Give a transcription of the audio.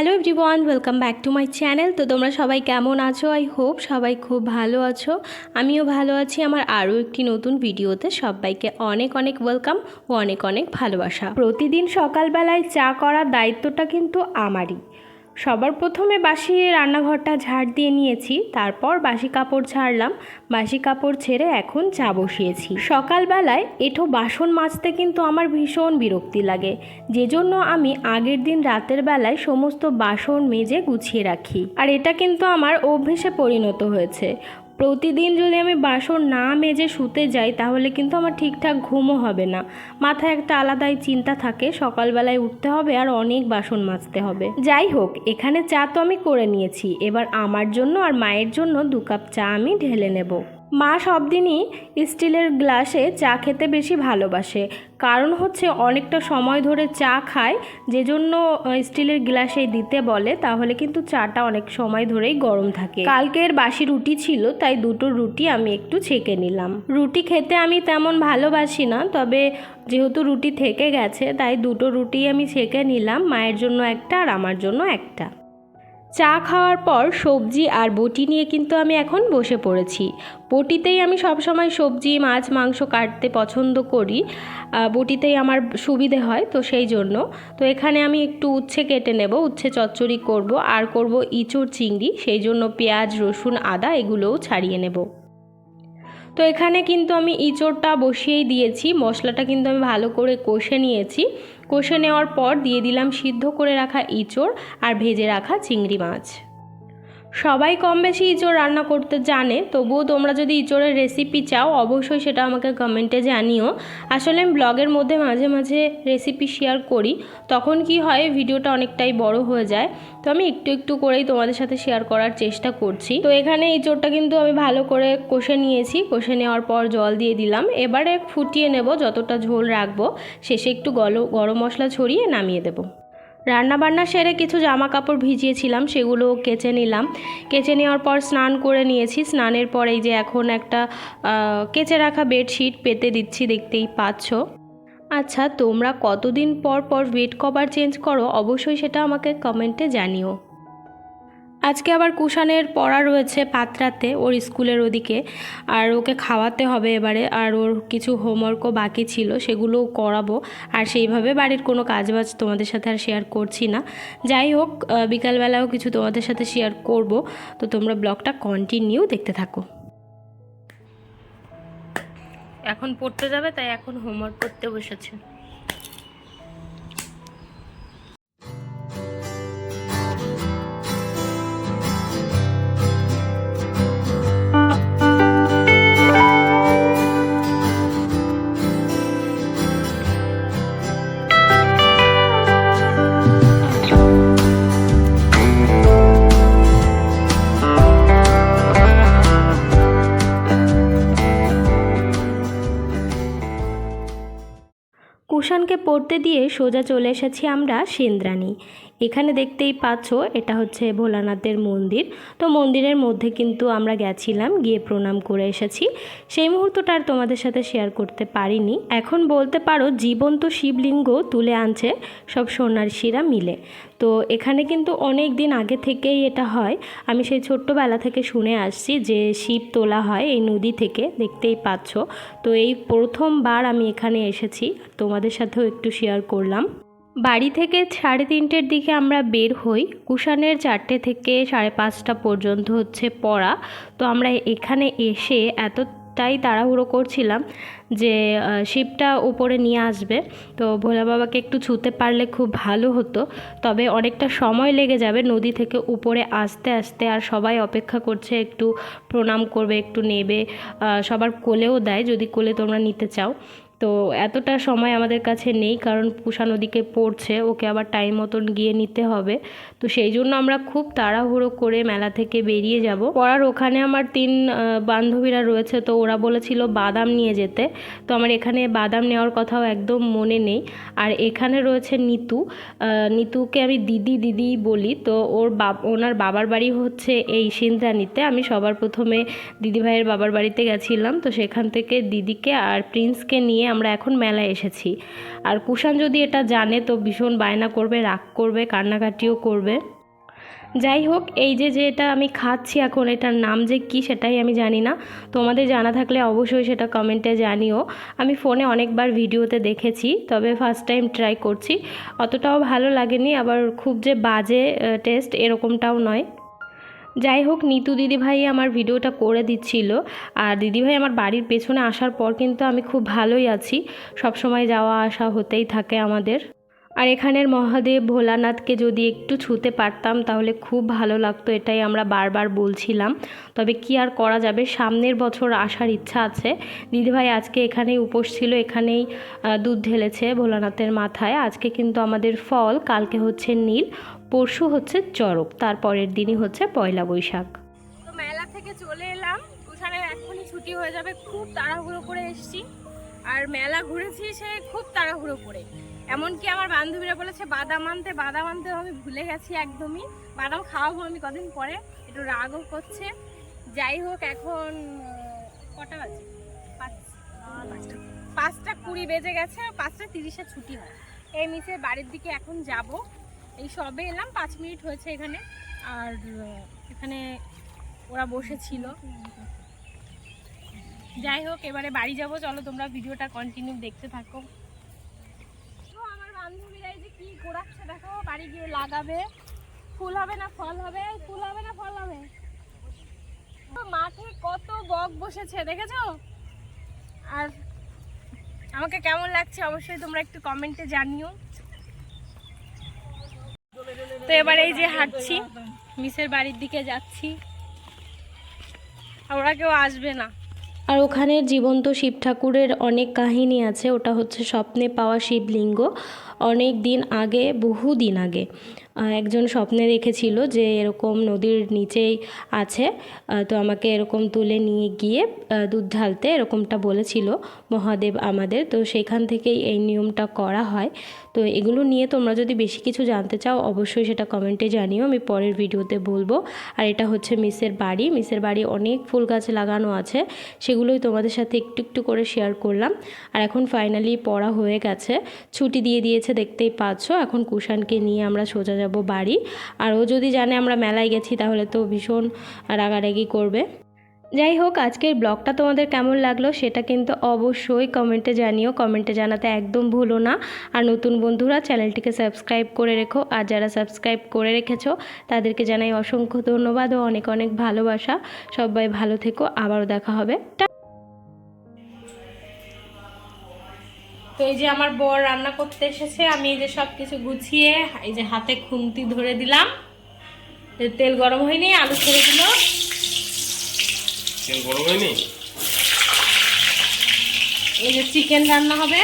Hello everyone, welcome back to my channel. তো তোমরা সবাই কেমন আছো? আই হোপ সবাই খুব ভালো আছো। আমিও ভালো আছি। আমার আরও একটি নতুন ভিডিওতে সবাইকে অনেক অনেক ওয়েলকাম ও অনেক অনেক ভালোবাসা। প্রতিদিন সকালবেলায় চা করার দায়িত্বটা কিন্তু আমারই। সবার প্রথমে বাসি রান্নাঘরটা ঝাড় দিয়ে নিয়েছি, তারপর বাসি কাপড় ছাড়লাম বাসি কাপড় ছেড়ে এখন চা বসিয়েছি। সকালবেলায় এঠো বাসন মাজতে কিন্তু আমার ভীষণ বিরক্তি লাগে যে জন্য আমি আগের দিন রাতের বেলায় সমস্ত বাসন মেজে গুছিয়ে রাখি। আর এটা কিন্তু আমার অভ্যেসে পরিণত হয়েছে। প্রতিদিন যদি আমি বাসন না মেজে শুতে যাই, তাহলে কিন্তু আমার ঠিকঠাক ঘুমও হবে না। মাথায় একটা আলাদাই চিন্তা থাকে, সকালবেলায় উঠতে হবে আর অনেক বাসন মাজতে হবে। যাই হোক, এখানে চা তো আমি করে নিয়েছি। এবার আমার জন্য আর মায়ের জন্য দু কাপ চা আমি ঢেলে নেব। মা সব দিনই স্টিলের গ্লাসে চা খেতে বেশি ভালোবাসে। কারণ হচ্ছে অনেকটা সময় ধরে চা খায় যে জন্য স্টিলের গ্লাসে দিতে বলে, তাহলে কিন্তু চাটা অনেক সময় ধরেই গরম থাকে। কালকের বাসি রুটি ছিল, তাই দুটো রুটি আমি একটু ছেঁকে নিলাম। রুটি খেতে আমি তেমন ভালোবাসি না, তবে যেহেতু রুটি থেকে গেছে, তাই দুটো রুটি আমি ছেঁকে নিলাম, মায়ের জন্য একটা আর আমার জন্য একটা। চা খাওয়ার পর সবজি আর বটি নিয়ে কিন্তু আমি এখন বসে পড়েছি। বটিতেই আমি সবসময় সবজি, মাছ, মাংস কাটতে পছন্দ করি। বটিতেই আমার সুবিধে হয় তো সেই জন্য। তো এখানে আমি একটু উচ্ছে কেটে নেব, উচ্ছে চচ্চড়ি করব আর করব ইঁচড় চিংড়ি। সেই জন্য পেঁয়াজ, রসুন, আদা এগুলোও ছাড়িয়ে নেব। তো এখানে কিন্তু আমি ইঁচড়টা বসিয়েই দিয়েছি। মশলাটা কিন্তু আমি ভালো করে কষে নিয়েছি। কষে নেওয়ার পর দিয়ে দিলাম সিদ্ধ করে রাখা ইঁচড় আর ভেজে রাখা চিংড়ি মাছ। সবাই কম বেশি ইঁচড় রান্না করতে জানে, তবুও তোমরা যদি ইঁচড়ের রেসিপি চাও, অবশ্যই সেটা আমাকে কমেন্টে জানিও। আসলে আমি ব্লগের মধ্যে মাঝে মাঝে রেসিপি শেয়ার করি, তখন কি হয়, ভিডিওটা অনেকটাই বড় হয়ে যায়। তো আমি একটু একটু করেই তোমাদের সাথে শেয়ার করার চেষ্টা করছি। তো এখানে ইঁচড়টা কিন্তু আমি ভালো করে কষে নিয়েছি, কষে নেওয়ার পর জল দিয়ে দিলাম। এবারে ফুটিয়ে নেব, যতটা ঝোল রাখব, শেষে একটু গরম মশলা ছড়িয়ে নামিয়ে দেবো। রান্না বান্না সেরে কিছু জামা কাপড় ভিজিয়েছিলাম, সেগুলো কেচে নিলাম। কেচে নেওয়ার পর স্নান করে নিয়েছি। স্নানের পর এই যে এখন একটা কেচে রাখা বেডশিট পেতে দিচ্ছি, দেখতেই পাচ্ছ। আচ্ছা তোমরা কতদিন পর পর বেড কভার চেঞ্জ করো, অবশ্যই সেটা আমাকে কমেন্টে জানিও। আজকে আবার কুষানের পড়া রয়েছে পাত্রাতে, ওর স্কুলের ওদিকে। আর ওকে খাওয়াতে হবে এবারে, আর ওর কিছু হোমওয়ার্কও বাকি ছিল, সেগুলোও করাবো। আর সেইভাবে বাড়ির কোনো কাজবাজ তোমাদের সাথে আর শেয়ার করছি না। যাই হোক বিকালবেলাও কিছু তোমাদের সাথে শেয়ার করব। তো তোমরা ব্লগটা কন্টিনিউ দেখতে থাকো। এখন পড়তে যাবে, তাই এখন হোমওয়ার্ক করতে বসেছে। কুষাণকে পড়তে দিয়ে সোজা চলে এসেছি আমরা সেন্দ্রানি এখানে দেখতেই পাচ্ছ, এটা হচ্ছে ভোলানাথের মন্দির। তো মন্দিরের মধ্যে কিন্তু আমরা গেছিলাম, গিয়ে প্রণাম করে এসেছি। সেই মুহূর্তটা আর তোমাদের সাথে শেয়ার করতে পারিনি। এখন বলতে পারো, জীবন্ত শিবলিঙ্গ তুলে আনছে সব সন্ন্যাসীরা মিলে। তো এখানে কিন্তু অনেক দিন আগে থেকেই এটা হয়। আমি সেই ছোট্টবেলা থেকে শুনে আসছি যে শিব তোলা হয় এই নদী থেকে, দেখতেই পাচ্ছ। তো এই প্রথমবার আমি এখানে এসেছি, তোমাদের সাথেও একটু শেয়ার করলাম। বাড়ি থেকে সাড়ে তিনটের দিকে আমরা বের হই। কুষাণের চারটে থেকে সাড়ে পাঁচটা পর্যন্ত হচ্ছে পড়া। তো আমরা এখানে এসে এতটাই তাড়াহুড়ো করছিলাম যে শিবটা উপরে নিয়ে আসবে। তো ভোলা বাবাকে একটু ছুতে পারলে খুব ভালো হতো। তবে অনেকটা সময় লেগে যাবে নদী থেকে উপরে আসতে আসতে আর সবাই অপেক্ষা করছে, একটু প্রণাম করবে, একটু নেবে। সবার কোলেও দেয়, যদি কোলে তোমরা নিতে চাও। তো এতটা সময় আমাদের কাছে নেই, কারণ পুষা নদীকে পড়ছে, ওকে আবার টাইম মতন গিয়ে নিতে হবে। তো সেই জন্য আমরা খুব তাড়াহুড়ো করে মেলা থেকে বেরিয়ে যাব। পড়ার ওখানে আমার তিন বান্ধবীরা রয়েছে, তো ওরা বলেছিল বাদাম নিয়ে যেতে। তো আমার এখানে বাদাম নেওয়ার কথাও একদম মনে নেই। আর এখানে রয়েছে নিতু। নিতুকে আমি দিদি দিদি বলি। তো ওর বাব ওনার বাবার বাড়ি হচ্ছে এই সিন্দ্রানিতে। আমি সবার প্রথমে দিদিভাইয়ের বাবার বাড়িতে গেছিলাম। তো সেখান থেকে দিদিকে আর প্রিন্সকে নিয়ে আমরা এখন মেলায় এসেছি। আর কুষাণ যদি এটা জানে তো ভীষণ বায়না করবে, রাগ করবে, কান্নাকাটিও করবে। যাই হোক, এই যে যেটা আমি খাচ্ছি এখন, এটার নাম যে কী সেটাই আমি জানি না। তোমাদের জানা থাকলে অবশ্যই সেটা কমেন্টে জানিও। আমি ফোনে অনেকবার ভিডিওতে দেখেছি, তবে ফার্স্ট টাইম ট্রাই করছি। অতটাও ভালো লাগেনি, আবার খুব যে বাজে টেস্ট এরকমটাও নয়। যাই হোক, নিতু দিদিভাই আমার ভিডিওটা করে দিচ্ছিল। আর দিদিভাই আমার বাড়ির পেছনে আসার পর কিন্তু আমি খুব ভালোই আছি। সব সময় যাওয়া আসা হতেই থাকে আমাদের। আর এখানের মহাদেব ভোলানাথকে যদি একটু ছুতে পারতাম, তাহলে খুব ভালো লাগতো, এটাই আমরা বারবার বলছিলাম। তবে কি আর করা যাবে? সামনের বছর আসার ইচ্ছা আছে। দিদিভাই আজকে এখানেই উপোস ছিল, এখানেই দুধ ঢেলেছে ভোলানাথের মাথায়। আজকে কিন্তু আমাদের ফল, কালকে হচ্ছে নীল। পরশু হচ্ছে চড়ক তারপরের দিনই হচ্ছে পয়লা বৈশাখ। তো মেলা থেকে চলে এলাম তুষারের এখনই ছুটি হয়ে যাবে, খুব তাড়াহুড়ো করে এসেছি। আর মেলা ঘুরেছি সে খুব তাড়াহুড়ো করে। এমনকি আমার বান্ধবীরা বলেছে, বাদাম আনতে বাদাম আনতে আমি ভুলে গেছি একদমই। বাদাম খাওয়াবো আমি কদিন পরে, একটু রাগও করছে। যাই হোক, এখন কটা বাজে? পাঁচটা। পাঁচটা কুড়ি বেজে গেছে পাঁচটা তিরিশে ছুটি হয়। এই মিসের বাড়ির দিকে এখন যাব। এই সবে এলাম, পাঁচ মিনিট হয়েছে এখানে। আর এখানে ওরা বসেছিল। যাই হোক, এবারে বাড়ি যাব। চলো তোমরা ভিডিওটা কন্টিনিউ দেখতে থাকো। আমার বান্ধবীরা যে কি ঘোরাচ্ছে, দেখো, বাড়ি গিয়ে লাগাবে। ফুল হবে না ফল হবে? ফুল হবে না ফল হবে? মাঠে কত বক বসেছে, দেখেছ? আর আমাকে কেমন লাগছে অবশ্যই তোমরা একটু কমেন্টে জানিও। তো এবার এই যে হাঁটছি, মিসের বাড়ির দিকে যাচ্ছি। ওরা কেউ আসবে না। আর ওখানের জীবন্ত শিব ঠাকুরের অনেক কাহিনী আছে, ওটা হচ্ছে স্বপ্নে পাওয়া শিবলিঙ্গ। অনেক দিন আগে, বহু দিন আগে একজন স্বপ্নে দেখেছিল যে এরকম নদীর নিচেই আছে তো আমাকে এরকম তুলে নিয়ে গিয়ে দুধ ঢালতে এরকমটা বলেছিল মহাদেব আমাদের। তো সেখান থেকেই এই নিয়মটা করা হয়। তো এগুলো নিয়ে তোমরা যদি বেশি কিছু জানতে চাও, অবশ্যই সেটা কমেন্টে জানিও, আমি পরের ভিডিওতে বলব। আর এটা হচ্ছে মিসের বাড়ি। মিসের বাড়ি অনেক ফুল গাছ লাগানো আছে, সেগুলোই তোমাদের সাথে একটু একটু করে শেয়ার করলাম। আর এখন ফাইনালি পড়া হয়ে গেছে। ছুটি দিয়ে দিয়েছে দেখতেই পাচ্ছ, এখন কুষাণকে নিয়ে আমরা সোজা যাব বাড়ি। আর ও যদি জানে আমরা মেলায় গেছি, তাহলে তো ভীষণ রাগারাগি করবে। যাই হোক, আজকের ব্লগটা তোমাদের কেমন লাগল সেটা কিন্তু অবশ্যই কমেন্টে জানিও। কমেন্টে জানাতে একদম ভুলো না। আর নতুন বন্ধুরা, চ্যানেলটিকে সাবস্ক্রাইব করে রেখো। আর যারা সাবস্ক্রাইব করে রেখেছো, তাদেরকে জানাই অসংখ্য ধন্যবাদ ও অনেক অনেক ভালোবাসা। সবাই ভালো থেকো, আবারও দেখা হবে। তো এই যে আমার বর রান্না করতে এসেছে আমি এই যে সব কিছু গুছিয়ে এই যে হাতে খুন্তি ধরে দিলাম। তেল গরম হয়নি আলু ছেড়ে দিল। তেল গরম হয়নি? এই যে চিকেন রান্না হবে।